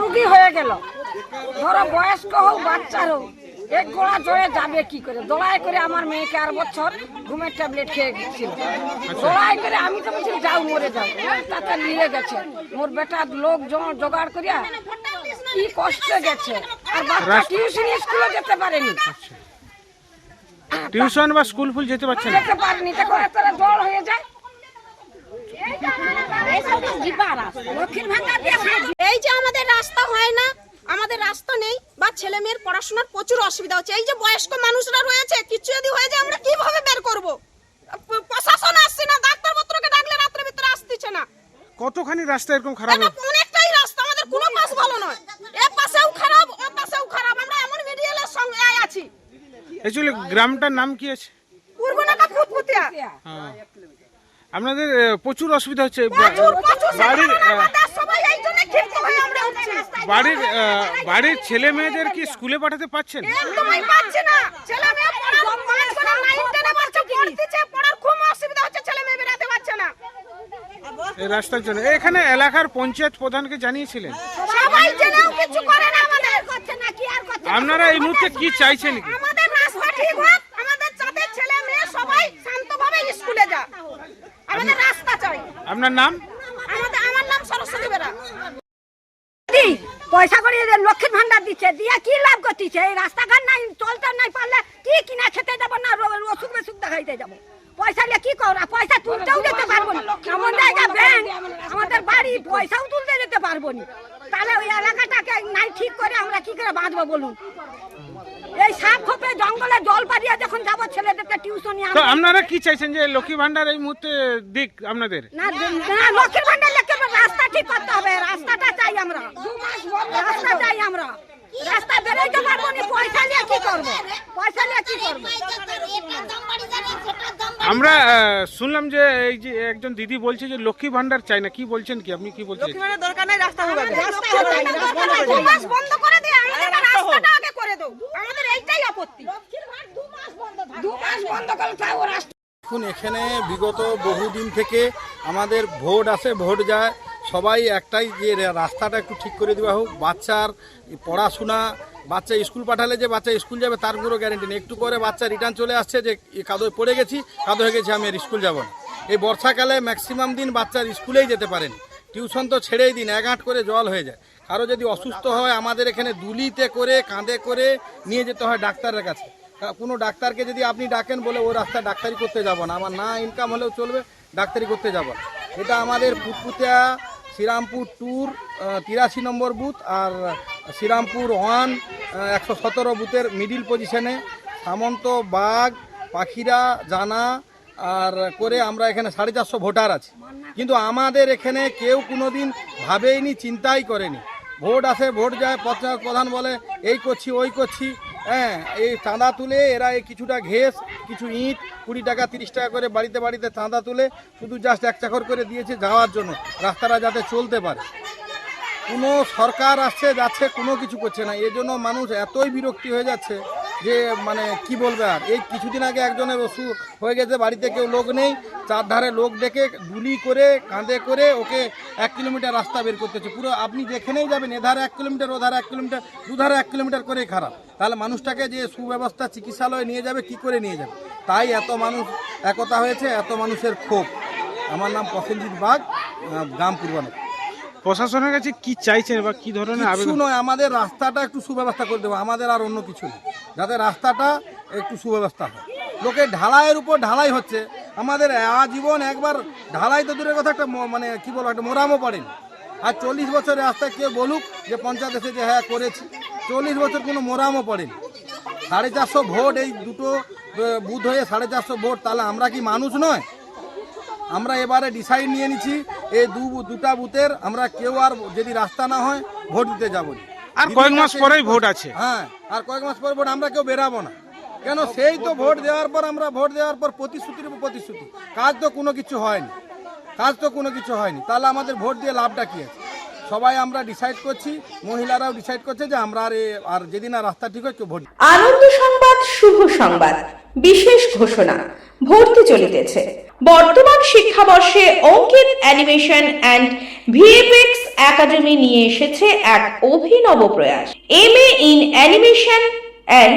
রুগী হয়ে গেল। ধরো বয়স্ক হোক বাচ্চার হোক এক গোড়া জোরে যাবে কি করে? দোড়াই করে আমার মেয়েকে আর বছর ঘুমের ট্যাবলেট খেয়ে গেছিল দোড়াই করে আমি তো বলছি যাও মরে যাও। তাতে নিয়ে গেছে। মোর বেটা লোক জোগাড় করিয়া কি কষ্ট গেছে। আর বাচ্চা টিউশন স্কুলে যেতে পারেনি। টিউশন বা স্কুল ফুল যেতে পারছে না। যেতে পারেনি। তা করে তারা জল হয়ে যায়। এই যে আমাদের রাস্তা হয় না আমাদের রাস্তা নেই বা ছেলে মেয়ের পড়াশোনার প্রচুর অসুবিধা হচ্ছে। এই যে বয়স্ক মানুষরা রয়েছে কিছু যদি হয়ে যায় আমরা কীভাবে বের করব? প্রশাসন আসছে না ডাক্তার পত্রকে ডাকলে রাত্রের ভিতরে আসতেছে না। কতখানি রাস্তা এরকম খারাপ অনেকটাই রাস্তা আমাদের কোনো পাশ ভালো নয়। এ পাশেও খারাপ ও পাশেও খারাপ আমরা এমন মিডিয়ালের সঙ্গে আছি। অ্যাকচুয়ালি গ্রামটার নাম কি আছে? পূর্ব নাকা ফুটফুটিয়া হ্যাঁ। আপনাদের প্রচুর অসুবিধা হচ্ছে। বাড়ির হয়ে বাড়ির বাড়ির ছেলে মেয়েদের কি স্কুলে পাঠাতে পারছেন? একদমই পাচ্ছে না। ছেলে মেয়ে পড়ার পাঁচ করে নাইন টেনে বাচ্চা পড়তেছে পড়ার খুব অসুবিধা হচ্ছে ছেলে মেয়ে বেরাতে পারছে না। এই রাস্তার জন্য। এখানে এলাকার পঞ্চায়েত প্রধানকে জানিয়েছিলেন। সবাই জেনেও কিছু করে না আমাদের। করছে না কি আর করছে আপনারা এই মুহূর্তে কি চাইছেন আমাদের রাস্তা ঠিক হোক আমাদের যাতে ছেলে মেয়ে সবাই শান্তভাবে স্কুলে যা আমাদের রাস্তা চাই আপনার নাম? আমার নাম সরস্বতী বেরা। পয়সা করে এদের লক্ষ্মীর ভান্ডার দিচ্ছে দিয়ে কি লাভ করতেছে এই রাস্তাঘাট নাই চলতে নাই পারলে কি কিনা খেতে যাব না রো- অসুখ বেসুখ দেখাইতে যাব? পয়সা নিয়ে কি করা? পয়সা তুলতেও যেতে পারব না। এমন জায়গা ব্যাংক আমাদের বাড়ি পয়সাও তুলতে যেতে পারব না। তাহলে ওই এলাকাটাকে নাই ঠিক করে আমরা কি করে বাঁধবো বলুন? এই সাপ খোপে জঙ্গলে জল পারিয়া যখন যাব ছেলেদেরকে টিউশনি তো আপনারা কি চাইছেন যে লক্ষ্মী ভান্ডার এই মুহূর্তে দিক আপনাদের? না না লক্ষ্মীর ভান্ডার হবে, রাস্তা ঠিক করতে হবে। রাস্তাটা চাই আমরা। রাস্তা চাই আমরা। রাস্তা বেরোইতে পারব না পয়সা নিয়ে কি করব? পয়সা নিয়ে কি করব? আমরা শুনলাম যে এই যে একজন দিদি বলছে যে লক্ষ্মী ভান্ডার চাই না। কি বলছেন কি? আপনি কি বলছেন? রাস্তা হচ্ছে না, দু মাস বন্ধ করে দিয়ে আমাদের রাস্তাটা আগে করে দাও আমাদের এইটাই আপত্তি দু মাস বন্ধ করে তাও রাস্তা এখন বিগত বহুদিন থেকে আমাদের ভোট আসে, ভোট যায়। সবাই একটাই যে রাস্তাটা একটু ঠিক করে দেওয়া হোক। বাচ্চার পড়াশোনা, বাচ্চা স্কুল পাঠালে যে বাচ্চা স্কুল যাবে তার কোনো গ্যারেন্টি নেই। একটু পরে বাচ্চা রিটার্ন চলে আসছে যে কাদোয় পড়ে গেছি কাদো হয়ে গেছি আমি আর স্কুল যাব না। এই বর্ষাকালে ম্যাক্সিমাম দিন বাচ্চার স্কুলেই যেতে পারেন। টিউশন তো ছেড়েই দিন, এক আঁট করে জল হয়ে যায়। কারও যদি অসুস্থ হয়, আমাদের এখানে দুলিতে করে, কাঁধে করে নিয়ে যেতে হয় ডাক্তারের কাছে। কোনো ডাক্তারকে যদি আপনি ডাকেন বলে ও রাস্তা ডাক্তারি করতে যাব না, আমার না ইনকাম হলেও চলবে, ডাক্তারি করতে যাব। এটা আমাদের পুটপুতিয়া শ্রীরামপুর ট্যুর তিরাশি নম্বর বুথ আর শ্রীরামপুর ওয়ান একশো সতেরো বুথের মিডিল পজিশনে সামন্ত, বাঘ, পাখিরা, জানা, আর করে আমরা এখানে সাড়ে চারশো ভোটার আছি। কিন্তু আমাদের এখানে কেউ কোনোদিন ভাবেইনি, চিন্তাই করেনি। ভোট আসে, ভোট যায় প্রধান বলে, এই করছি, ওই করছি হ্যাঁ এই চাঁদা তুলে এরা এই কিছুটা ঘেস কিছু ইট, কুড়ি টাকা, তিরিশ টাকা করে বাড়িতে বাড়িতে চাঁদা তুলে শুধু জাস্ট এক চাকর করে দিয়েছে যাওয়ার জন্য। রাস্তাটা যাতে চলতে পারে। কোনো সরকার আসছে, যাচ্ছে, কোনো কিছু করছে না। এজন্য জন্য মানুষ এতই বিরক্তি হয়ে যাচ্ছে যে মানে কি বলবে আর? এই কিছুদিন আগে একজনের অসুখ হয়ে গেছে, বাড়িতে কেউ লোক নেই। চারধারে লোক ডেকে গুলি করে কাঁধে করে ওকে এক কিলোমিটার রাস্তা বের করতেছে। পুরো আপনি যেখানেই যাবেন, এধারে এক কিলোমিটার, ওধারে এক কিলোমিটার, দুধারে এক কিলোমিটার করেই খারাপ। তাহলে মানুষটাকে যে সুব্যবস্থা চিকিৎসালয়ে নিয়ে যাবে, কি করে নিয়ে যাবে? তাই এত মানুষ একতা হয়েছে, এত মানুষের ক্ষোভ। আমার নাম প্রসেনজিৎ বাগ গ্রাম পূর্বানগর প্রশাসনের কাছে কি চাইছেন বা কি ধরনের কিছু আবেদন? নয় আমাদের রাস্তাটা একটু সুব্যবস্থা করে দেবো আমাদের আর অন্য কিছু নেই। যাতে রাস্তাটা একটু সুব্যবস্থা হয়। লোকে ঢালাইয়ের উপর ঢালাই হচ্ছে আমাদের আজীবন একবার ঢালাই তো দূরের কথা একটা মানে কি বলব একটা মোরামও পড়েনি। আর চল্লিশ বছরের রাস্তায় কেউ বলুক যে পঞ্চায়েত এসে যে হ্যাঁ করেছি চল্লিশ বছর কোনো মোরামও পড়েনি। সাড়ে চারশো ভোট এই দুটো বুথ হয়ে সাড়ে চারশো ভোট তাহলে আমরা কি মানুষ নয়? আমরা এবারে ডিসাইড নিয়ে নিচ্ছি এই দু দুটা বুথের আমরা কেউ আর যদি রাস্তা না হয় ভোট দিতে যাব। আর কয়েক মাস পরেই ভোট আছে। হ্যাঁ আর কয়েক মাস পরে ভোট আমরা কেউ বেরাবো না। কেন সেই তো ভোট দেওয়ার পর আমরা ভোট দেওয়ার পর প্রতিশ্রুতির উপর প্রতিশ্রুতি। কাজ তো কোনো কিছু হয়নি। কাজ তো কোনো কিছু হয়নি। তাহলে আমাদের ভোট দিয়ে লাভটা কি আছে? সবাই আমরা ডিসাইড করছি, মহিলারাও ডিসাইড করছে যে আমরা আর যেদিন আর রাস্তা ঠিক হয় কেউ ভোট আনন্দ সংবাদ, শুভ সংবাদ, বিশেষ ঘোষণা, ভর্তি চলিতেছে। বর্তমান শিক্ষাবর্ষে Ankit animation and VFX academy নিয়ে এসেছে এক অভিনব প্রয়াস। M A in animation and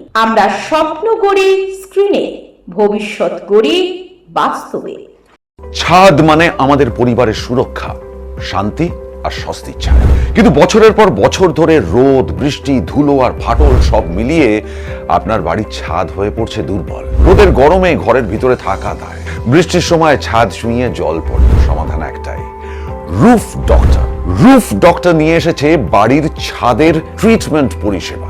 আমরা স্বপ্ন গড়ি স্ক্রিনে ভবিষ্যৎ গড়ি বাস্তবে। ছাদ মানে আমাদের পরিবারের সুরক্ষা, শান্তি আর স্বস্তির ছায়া কিন্তু বছরের পর বছর ধরে রোদ, বৃষ্টি, ধুলো আর ফাটল সব মিলিয়ে আপনার বাড়ির ছাদ হয়ে পড়ছে দুর্বল। রোদের গরমে ঘরের ভিতরে থাকা দায়। বৃষ্টির সময় ছাদ ছুঁয়ে জল পড়ে, সমাধান একটাই। Roof doctor. রুফ ডক্টর নিয়ে এসেছে বাড়ির ছাদের ট্রিটমেন্ট পরিষেবা।